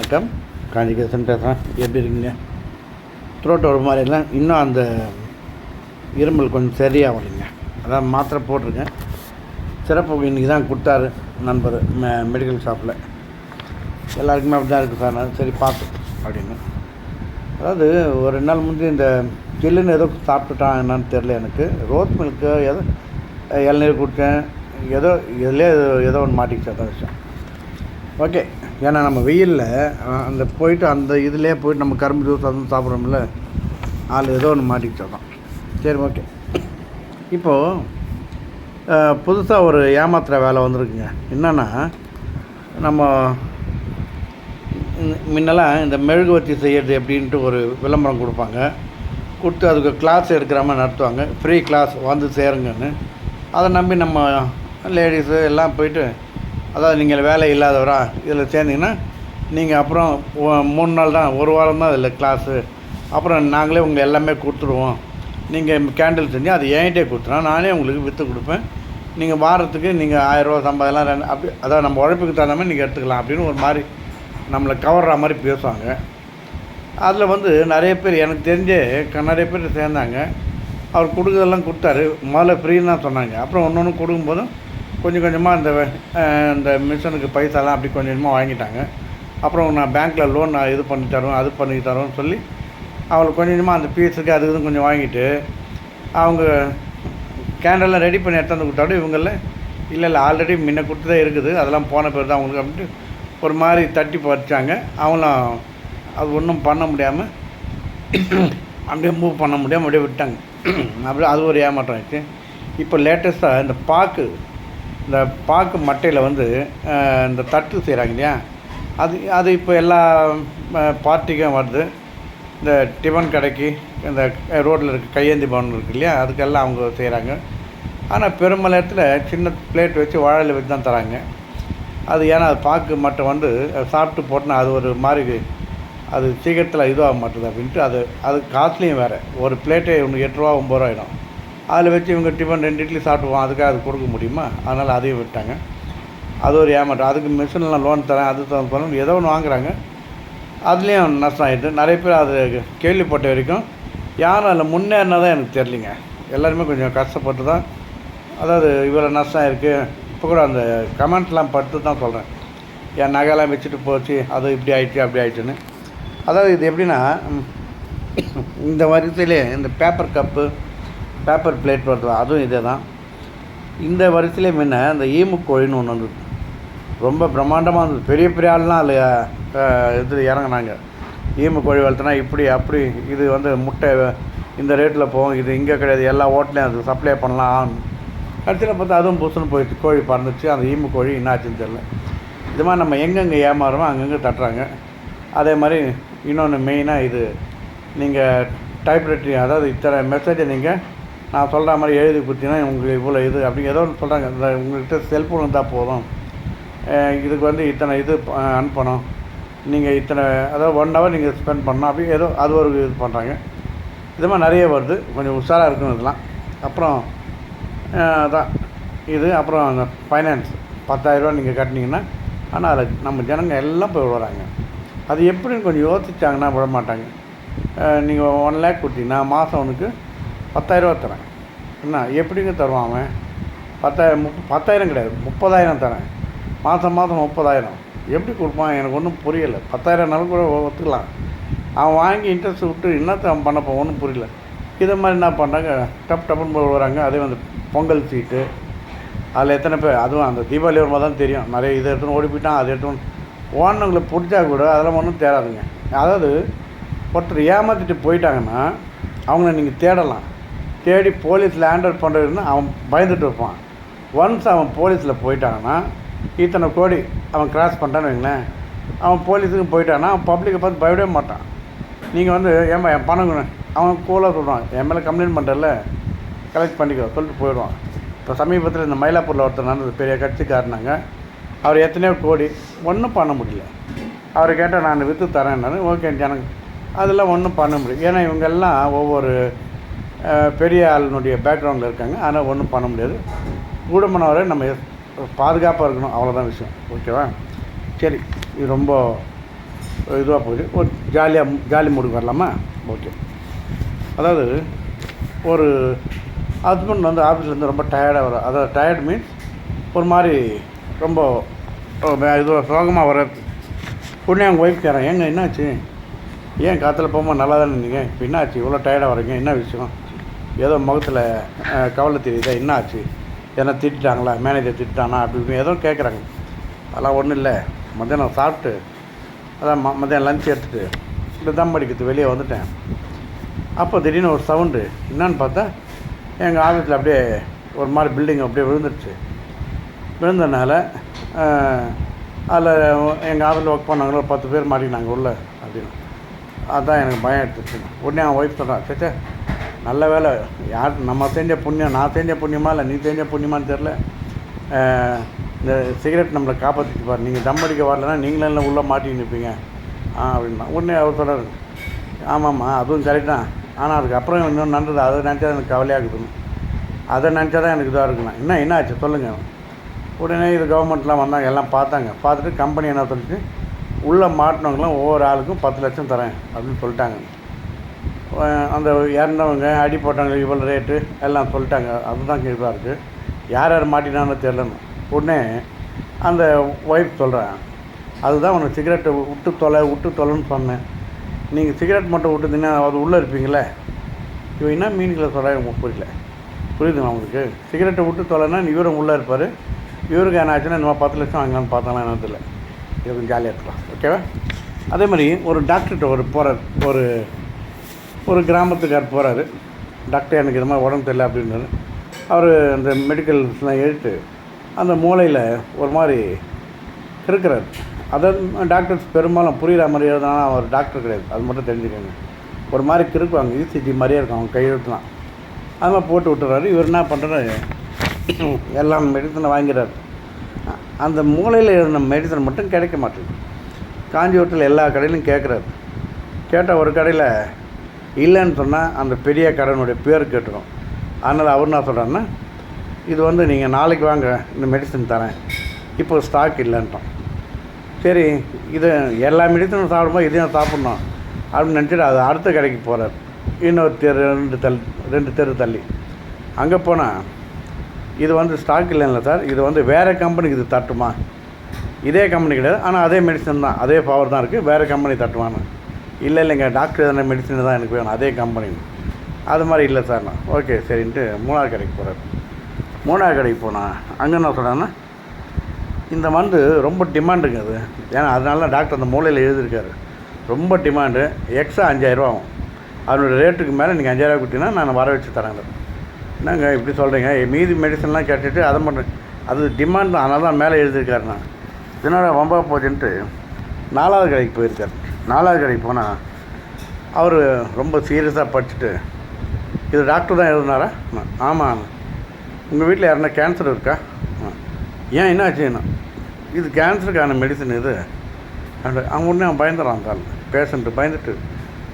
வணக்கம். காஞ்சிகேசன் பேசுகிறேன் எப்படி இருக்கீங்க? த்ரோட் ஒரு மாதிரி இன்னும் அந்த இருமல் கொஞ்சம் சரியாகலைங்க அதான் மாத்திரை போட்டிருக்கேன். சிறப்பு இன்றைக்கி தான் கொடுத்தாரு நண்பர் மெ மெடிக்கல் ஷாப்பில் எல்லாருக்குமே அப்படி தான் இருக்குது சார். நான் சரி பார்த்து அப்படின்னு. அதாவது ஒரு ரெண்டு நாள் முந்தி இந்த ஜில்லுன்னு ஏதோ சாப்பிட்டுட்டான் என்னன்னு தெரில எனக்கு. ரோஸ் மில்க்கு ஏதோ இளநீர் குடித்தேன். ஏதோ இதிலே ஏதோ ஒன்று மாட்டிக்கிச்சு அதான் விஷயம். ஓகே. ஏன்னா நம்ம வெயிலில் அந்த போயிட்டு அந்த இதுலேயே போயிட்டு நம்ம கரும்பு ஜூஸ் அதுவும் சாப்பிட்றோம்ல அதில் ஏதோ ஒன்று மாட்டிக்கிச்சு சரி ஓகே. இப்போது புதுசாக ஒரு ஏமாத்துகிற வேலை வந்திருக்குங்க. என்னென்னா நம்ம முன்னெல்லாம் இந்த மெழுகுவர்த்தி செய்யறது எப்படின்ட்டு ஒரு விளம்பரம் கொடுப்பாங்க. கொடுத்து அதுக்கு கிளாஸ் எடுக்கிற மாதிரி நடத்துவாங்க. ஃப்ரீ கிளாஸ் வந்து சேருங்கன்னு. அதை நம்பி நம்ம லேடிஸு எல்லாம் போயிட்டு அதாவது நீங்கள் வேலை இல்லாதவரா இதில் சேர்ந்தீங்கன்னா நீங்கள் அப்புறம் மூணு நாள் தான் ஒரு வாரம் தான் இதில் கிளாஸு அப்புறம் நாங்களே உங்கள் எல்லாமே கொடுத்துருவோம் நீங்கள் கேண்டில் செஞ்சு அது என்கிட்டே கொடுத்துருவோம் நானே உங்களுக்கு விற்று கொடுப்பேன். நீங்கள் வாரத்துக்கு நீங்கள் ஆயிரரூவா சம்பாதெல்லாம் ரெண்டு அப்படி அதாவது நம்ம உழைப்புக்கு தகுந்த மாதிரி நீங்கள் எடுத்துக்கலாம் அப்படின்னு ஒரு மாதிரி நம்மளை கவர்ற மாதிரி பேசுவாங்க. அதில் வந்து நிறைய பேர் எனக்கு தெரிஞ்சே க- நிறைய பேர் சேர்ந்தாங்க. அவர் கொடுக்குறதெல்லாம் கொடுத்தாரு. முதல்ல ஃப்ரீன்னு தான் சொன்னாங்க. அப்புறம் ஒன்று ஒன்று கொடுக்கும்போதும் கொஞ்சம் கொஞ்சமாக அந்த இந்த மிஷினுக்கு பைசாலாம் அப்படி கொஞ்சம் கொஞ்சமாக வாங்கிட்டாங்க. அப்புறம் நான் பேங்க்கில் லோன் நான் இது பண்ணி தரோம் அது பண்ணி தரோம்னு சொல்லி அவளுக்கு கொஞ்சம் கொஞ்சமாக அந்த பீஸுக்கு அது இதுன்னு கொஞ்சம் வாங்கிட்டு அவங்க கேண்டெல்லாம் ரெடி பண்ணி எடுத்தாந்து கொடுத்தாலும் இவங்கள இல்லை இல்லை ஆல்ரெடி முன்ன தான் இருக்குது. அதெல்லாம் போன பேர் தான் அவங்களுக்கு அப்படின்ட்டு ஒரு மாதிரி தட்டி பறிச்சாங்க. அவங்களும் அது ஒன்றும் பண்ண முடியாமல் அப்படியே மூவ் பண்ண முடியாமல் அப்படியே விட்டாங்க. அப்படியே அது ஒரு ஏமாற்றம் ஆயிடுச்சு. இப்போ லேட்டஸ்ட்டாக இந்த பாக்கு இந்த பாக்கு மட்டையில் வந்து இந்த தட்டு செய்கிறாங்க இல்லையா? அது அது இப்போ எல்லா பார்ட்டிக்கும் வருது. இந்த டிஃபன் கடைக்கு இந்த ரோட்டில் இருக்க கையேந்தி பவன் இருக்கு இல்லையா? அதுக்கெல்லாம் அவங்க செய்கிறாங்க ஆனால் பெரும்பாலும் சின்ன பிளேட் வச்சு வாழையில் வச்சு தான் தராங்க. அது ஏன்னா அது பாக்கு மட்டும் வந்து சாப்பிட்டு போட்டோன்னா அது ஒரு மாதிரி அது சீக்கிரத்தில் இதுவாக மாட்டுது அப்படின்ட்டு அது அது காஸ்ட்லியும் வேறு. ஒரு பிளேட்டே ஒன்று எட்டு ரூபா ஒம்பது ரூபா ஆகிடும் அதில் வச்சு இவங்க டிஃபன் ரெண்டு இட்லி சாப்பிடுவோம் அதுக்காக அது கொடுக்க முடியுமா? அதனால் அதையும் விட்டாங்க. அது ஒரு ஏமாற்றம் அதுக்கு மிஷின்லாம் லோன் தரேன் அது தரேன் ஏதோ ஒன்று வாங்குறாங்க. அதுலேயும் நஷ்டம் ஆகிடுது நிறைய பேர் அது கேள்விப்பட்ட வரைக்கும் யாரும் அதில் முன்னேறினா தான் எனக்கு தெரியலிங்க. எல்லாருமே கொஞ்சம் கஷ்டப்பட்டு தான் அதாவது இவ்வளோ நஷ்டம் இருக்குது இப்போ கூட அந்த கமெண்ட்லாம் படுத்து தான் சொல்கிறேன் என் நகைலாம் வச்சுட்டு போச்சு அது இப்படி ஆயிடுச்சு அப்படி ஆயிடுச்சுன்னு. அதாவது இது எப்படின்னா இந்த வரிசையிலே இந்த பேப்பர் கப்பு பேப்பர் பிளேட் வருது அதுவும் இதே தான் இந்த வரிசையிலே முன்ன இந்த ஈமு கோழின்னு ஒன்று வந்தது. ரொம்ப பிரம்மாண்டமாக இருந்தது. பெரிய பெரிய ஆள்லாம் அதில் இது இறங்குனாங்க. ஈமு கோழி வளர்த்துனா இப்படி அப்படி இது வந்து முட்டை இந்த ரேட்டில் போகும் இது இங்கே கிடையாது எல்லா ஹோட்டலையும் அது சப்ளை பண்ணலாம் கடைசியில் பார்த்தா அதுவும் புதுசுன்னு போயிடுச்சு கோழி பறந்துச்சு அந்த ஈமு கோழி என்னாச்சுன்னு தெரில இது மாதிரி நம்ம எங்கெங்கே ஏமாறுமோ அங்கங்கே தட்டுறாங்க. அதே மாதிரி இன்னொன்று மெயினாக இது நீங்கள் டைப்ரைட்டிங் அதாவது இத்தனை மெசேஜை நீங்கள் நான் சொல்கிற மாதிரி எழுதி கொடுத்தீங்கன்னா உங்களுக்கு இவ்வளோ இது அப்படி ஏதோ ஒன்று சொல்கிறாங்க இந்த உங்கள்கிட்ட செல்ஃபோன் இருந்தால் போதும். இதுக்கு வந்து இத்தனை இது அனுப்பணும் நீங்கள் இத்தனை அதாவது ஒன் ஹவர் நீங்கள் ஸ்பெண்ட் பண்ணணும் அப்படி ஏதோ அது ஒரு இது பண்ணுறாங்க இது மாதிரி நிறைய வருது. கொஞ்சம் உஷாராக இருக்கணும் இதெல்லாம். அப்புறம் அதான். இது அப்புறம் அந்த ஃபைனான்ஸ் பத்தாயிரரூபா நீங்கள் கட்டினீங்கன்னா ஆனால் அதில் நம்ம ஜனங்க எல்லாம் போய் விடுறாங்க. அது எப்படின்னு கொஞ்சம் யோசிச்சாங்கன்னா விட மாட்டாங்க. நீங்கள் ஒன் லேக் கொடுத்தீங்கன்னா மாதம் ஒன்றுக்கு பத்தாயிரரூவா தரேன். என்ன எப்படிங்க தருவான் அவன்? பத்தாயிரம் முப்ப பத்தாயிரம் கிடையாது முப்பதாயிரம் தரேன். மாதம் மாதம் முப்பதாயிரம். எப்படி கொடுப்பான்? எனக்கு ஒன்றும் புரியலை. பத்தாயிரம்னாலும் கூட ஒத்துக்கலாம். அவன் வாங்கி இன்ட்ரெஸ்ட் விட்டு என்னத்த அவன் பண்ணப்போ ஒன்றும் புரியல. இதை மாதிரி என்ன பண்ணுறாங்க டப் டப்புன்னு போய் வராங்க. அதே வந்து பொங்கல் சீட்டு அதில் எத்தனை பேர்? அதுவும் அந்த தீபாவளி வரும்போது தான் தெரியும். நிறைய இதை எடுத்துன்னு ஓடி போயிட்டான் அதை எடுத்துன்னு ஓனவங்களை பிடிச்சா கூட அதெல்லாம் ஒன்றும் தேடாதுங்க. அதாவது ஒருத்தர் ஏமாற்றிட்டு போயிட்டாங்கன்னா அவங்கள நீங்கள் தேடலாம். தேடி போலீஸில் ஹேண்டல் பண்ணுறதுன்னு அவன் பயந்துட்டு இருப்பான். ஒன்ஸ் அவன் போலீஸில் போயிட்டாங்கன்னா இத்தனை கோடி அவன் கிராஸ் பண்ணிட்டான்னு வைங்களேன். அவன் போலீஸுக்கு போயிட்டான்னா அவன் பப்ளிக்கை பார்த்து பயப்படவே மாட்டான். நீங்கள் வந்து ஏமா என் பணம் அவன் கூலாக சொல்கிறான் என் மேலே கம்ப்ளைண்ட் பண்ணுறல கலெக்ட் பண்ணிக்கோ. சொல்லிட்டு போயிடுவான். இப்போ சமீபத்தில் இந்த மயிலாப்பூரில் ஒருத்தர் நடந்தது பெரிய கட்சிக்காரனாங்க. அவர் எத்தனையோ கோடி ஒன்றும் பண்ண முடியல. அவரை கேட்டால் நான் விற்று தரேன்னாரு ஓகே எனக்கு அதெல்லாம் ஒன்றும் பண்ண முடியும் ஏன்னா இவங்கெல்லாம் ஒவ்வொரு பெரிய ஆளுனுடைய பேக்ரவுண்டில் இருக்காங்க. ஆனால் ஒன்றும் பண்ண முடியாது. கூடமானவரை நம்ம பாதுகாப்பாக இருக்கணும். அவ்வளோதான் விஷயம். ஓகேவா? சரி. இது ரொம்ப இதுவாக போகுது. ஒரு ஜாலியாக ஜாலி மூடுக்கு வரலாமா? ஓகே. அதாவது ஒரு ஹஸ்பண்ட் வந்து ஆஃபீஸ்லேருந்து ரொம்ப டயர்டாக வர அதாவது டயர்ட் மீன்ஸ் ஒரு மாதிரி ரொம்ப இது சோகமாக வர உடனே அவங்க ஒய்ஃப் கேட்குறேன் ஏங்க என்னாச்சு? ஏன் காற்றுல போகும்போது நல்லா தானே இருந்தீங்க? இப்போ என்னாச்சு? இவ்வளோ டயர்டாக வரீங்க என்ன விஷயம்? ஏதோ முகத்தில் கவலை தெரியுதா? என்ன ஆச்சு? ஏன்னா திட்டாங்களா மேனேஜர் திட்டானா அப்படி இப்படி ஏதோ கேட்குறாங்க அதெல்லாம் ஒன்றும் இல்லை. மத்தியானம் சாப்பிட்டு அதான் ம மத்தியானம் லஞ்ச் எடுத்துகிட்டு இப்படி தம் அடிக்கிறது வெளியே வந்துட்டேன். அப்போ திடீர்னு ஒரு சவுண்டு என்னன்னு பார்த்தா எங்கள் ஆஃபீஸில் அப்படியே ஒரு மாதிரி பில்டிங் அப்படியே விழுந்துருச்சு. விழுந்ததுனால அதில் எங்கள் ஆஃபீஸில் ஒர்க் பண்ணாங்களோ பத்து பேர் மாட்டினாங்க உள்ள அப்படின்னு. அதுதான் எனக்கு பயம் எடுத்துச்சு உடனே அவன் ஒய்ஃப் சொல்கிறான் சேச்சா நல்ல வேலை. யார் நம்ம செஞ்ச புண்ணியம் நான் செஞ்ச புண்ணியமா இல்லை நீ செஞ்ச புண்ணியமான்னு தெரில இந்த சிகரெட் நம்மளை காப்பாற்றிச்சு பாரு. நீங்கள் தம் அடிக்க வரலன்னா நீங்களே இல்லை உள்ளே மாட்டின்னு நிற்பீங்க ஆ அப்படின்னா உடனே அவர் சொல்கிறார் ஆமாம்மா அதுவும் கரெக்ட் தான். ஆனால் அதுக்கப்புறம் இன்னும் நடந்தது. அதை நினச்சா எனக்கு கவலையாக இருக்குதுன்னு அதை நினச்சா தான் எனக்கு இதாக இருக்குண்ணா என்ன என்ன ஆச்சு? சொல்லுங்கள் உடனே இது கவர்மெண்ட்லாம் வந்தாங்க எல்லாம் பார்த்தாங்க. பார்த்துட்டு கம்பெனி என்ன சொல்லிச்சு? உள்ளே மாட்டினவங்களாம் ஒவ்வொரு ஆளுக்கும் பத்து லட்சம் தரேன் அப்படின்னு சொல்லிட்டாங்க. அந்த இறந்தவங்க அடி போட்டவங்க இவ்வளோ ரேட்டு எல்லாம் சொல்லிட்டாங்க. அதுதான் இதாக இருக்குது யார் யார் மாட்டினான்னு தெரிலன்னு உடனே அந்த ஒய்ஃப் சொல்கிறேன் அதுதான் உனக்கு சிகரெட்டை விட்டு தொலை விட்டு தொலைன்னு சொன்னேன். நீங்கள் சிகரெட் மட்டும் விட்டுருந்தீங்கன்னா அது உள்ளே இருப்பீங்களே இவன் என்ன மீன்களை சொல்கிறேன் உங்களுக்கு புரியல. புரியுதுங்களா உங்களுக்கு? சிகரெட்டை விட்டு தொலைன்னா இவரும் உள்ளே இருப்பார். இவருக்கு என்ன ஆச்சுன்னா நம்ம பத்து லட்சம் வாங்கலாம்னு பார்த்தாலும் என்ன தெரியல. இது கொஞ்சம் ஜாலியாக இருக்கலாம். ஓகேவா அதே மாதிரி ஒரு டாக்டர்கிட்ட ஒரு போகிற ஒரு ஒரு கிராமத்துக்கார் போகிறாரு டாக்டர் எனக்கு இது மாதிரி உடம்பு தெரியல அப்படின்னாரு. அவர் அந்த மெடிக்கல்ஸ்லாம் எழுத்து அந்த மூளையில் ஒரு மாதிரி இருக்கிறார். அதை டாக்டர்ஸ் பெரும்பாலும் புரிகிற மாதிரி எழுதுனா அவர் டாக்டர் கிடையாது. அது மட்டும் தெரிஞ்சுக்கோங்க. ஒரு மாதிரி கிறுக்குவாங்க. இசிஜி மாதிரியே இருக்கும். அவங்க கையெழுத்துலாம் அது மாதிரி போட்டு விட்டுறாரு. இவர் என்ன பண்ணுறாரு எல்லாம் மெடிசனை வாங்கிறாரு அந்த மூளையில் எழுதின மெடிசன் மட்டும் கிடைக்க மாட்டேங்குது. காஞ்சிபுரத்தில் எல்லா கடையிலும் கேட்குறாரு கேட்டால் ஒரு கடையில் இல்லைன்னு சொன்னால் அந்த பெரிய கடனுடைய பேர் கேட்டுரும். அதனால் அவர் என்ன சொல்கிறாருன்னா இது வந்து நீங்கள் நாளைக்கு வாங்க இந்த மெடிசன் தரேன். இப்போ ஸ்டாக் இல்லைன்ட்டோம். சரி இது எல்லா மெடிசனும் சாப்பிடும்போது இதையும் சாப்பிட்ணும். அப்படின்னு நினச்சிட்டு அது அடுத்த கடைக்கு போகிறார் இன்னொரு தெரு ரெண்டு தள்ளி ரெண்டு தெரு தள்ளி. அங்கே போனால் இது வந்து ஸ்டாக் இல்லைல்ல சார் இது வந்து வேறு கம்பெனிக்கு இது தட்டுமா? இதே கம்பெனி கிடையாது ஆனால் அதே மெடிசன் தான் அதே பவர் தான் இருக்குது வேறு கம்பெனி தட்டுவான்னு இல்லை இல்லைங்க. டாக்டர் எதனா மெடிசன் தான் எனக்கு வேணும். அதே கம்பெனி அது மாதிரி இல்லை சார் நான் ஓகே சரின்ட்டு மூணாவது கடைக்கு போகிறார் மூணாவது கடைக்கு போனால் அங்கே என்ன சொல்கிறேன்னா இந்த மருந்து ரொம்ப டிமாண்டுங்க அது. ஏன்னா அதனால தான் டாக்டர் அந்த மூலையில் எழுதியிருக்காரு. ரொம்ப டிமாண்டு எக்ஸ்ட்ரா அஞ்சாயிரரூவா ஆகும். அதனுடைய ரேட்டுக்கு மேலே நீங்கள் அஞ்சாயிரரூவா கொடுத்தீங்கன்னா நான் வர வச்சு தரேன் என்னங்க இப்படி சொல்கிறீங்க மீதி மெடிசன்லாம் கேட்டுட்டு அதை மட்டும் அது டிமாண்ட் அதனால தான் மேலே எழுதியிருக்காரு நான் இதனால் வம்பா போச்சுன்ட்டு நாலாவது கடைக்கு போயிருக்காரு. நாலாவது கடைக்கு போனால் அவர் ரொம்ப சீரியஸாக படிச்சுட்டு இது டாக்டர் தான் எழுதினாரா? ஆமாம் உங்கள் வீட்டில் யாருன்னா கேன்சர் இருக்கா? ஆ. ஏன் என்ன ஆச்சுன்னா இது கேன்சருக்கான மெடிசன் இது. அண்ட் அவன் உடனே அவன் பயந்துடுறான் கால் பேஷண்ட்டு பயந்துட்டு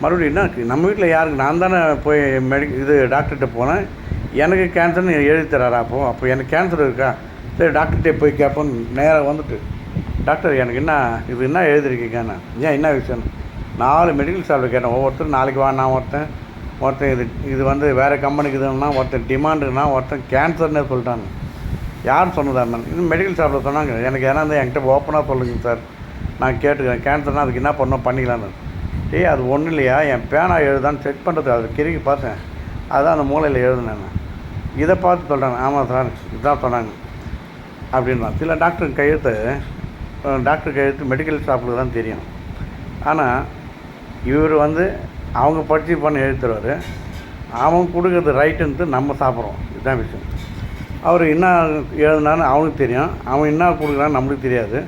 மறுபடியும் என்ன நம்ம வீட்டில் யாருக்கு? நான் தானே போய் மெடி இது டாக்டர்கிட்ட போனேன். எனக்கு கேன்சர்னு எழுதி தராரா அப்போ? அப்போ எனக்கு கேன்சர் இருக்கா? சரி டாக்டர்கிட்டே போய் கேட்போன்னு நேராக வந்துட்டு டாக்டர் எனக்கு என்ன இது என்ன எழுதிருக்கீங்கன்னு ஏன் என்ன விஷயம் நாலு மெடிக்கல் ஷாப்பில் கேட்டேன். ஒவ்வொருத்தரும் நாளைக்கு வா நான் ஒருத்தன் ஒருத்தன் இது இது வந்து வேறு கம்பெனிக்கு இதுன்னா ஒருத்தன் டிமாண்டுனா ஒருத்தன் கேன்சர்னே சொல்லிட்டாங்க. யார் சொன்னதா மேம் இது மெடிக்கல் ஷாப்பில் சொன்னாங்க. எனக்கு ஏன்னா இருந்தால் என்கிட்ட ஓப்பனாக சொல்லுங்க சார் நான் கேட்டுக்கிறேன். கேன்சர்னால் அதுக்கு என்ன பண்ணோம் பண்ணிக்கலான்னு டேய் அது ஒன்றும் இல்லையா? என் பேனா எழுதான்னு செக் பண்ணுறது அது கிறுக்கி பார்த்தேன். அதுதான் அந்த மூலையில் எழுதுனேன் இதை பார்த்து சொல்கிறாங்க ஆமாம் சார் இதுதான் சொன்னாங்க. அப்படின்னா சில டாக்டர் கையெழுத்து டாக்டருக்கு எடுத்து மெடிக்கல் ஷாப்பில் தான் தெரியும். ஆனால் இவர் வந்து அவங்க படித்து பண்ண எழுத்துருவார் அவன் கொடுக்குறது ரைட்டுன்ட்டு நம்ம சாப்பிட்றோம். இதுதான் விஷயம். அவர் என்ன எழுதுனான்னு அவனுக்கு தெரியும். அவன் என்ன கொடுக்குறான்னு நம்மளுக்கு தெரியாது.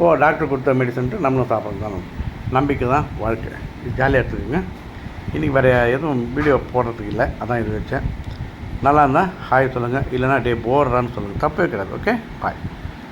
ஓ டாக்டர் கொடுத்த மெடிசன்ட்டு நம்மளும் சாப்பிட்றது தான் நம்பிக்கை தான் வாழ்க்கை. இது ஜாலியாக எடுத்துக்கோங்க. இன்றைக்கி வேறு எதுவும் வீடியோ போடுறதுக்கு இல்லை. அதான் இது வச்சேன். நல்லா இருந்தால் ஹாய் சொல்லுங்கள் இல்லைனா டே போடுறான்னு சொல்லுங்கள் தப்பே கிடையாது ஓகே பாய்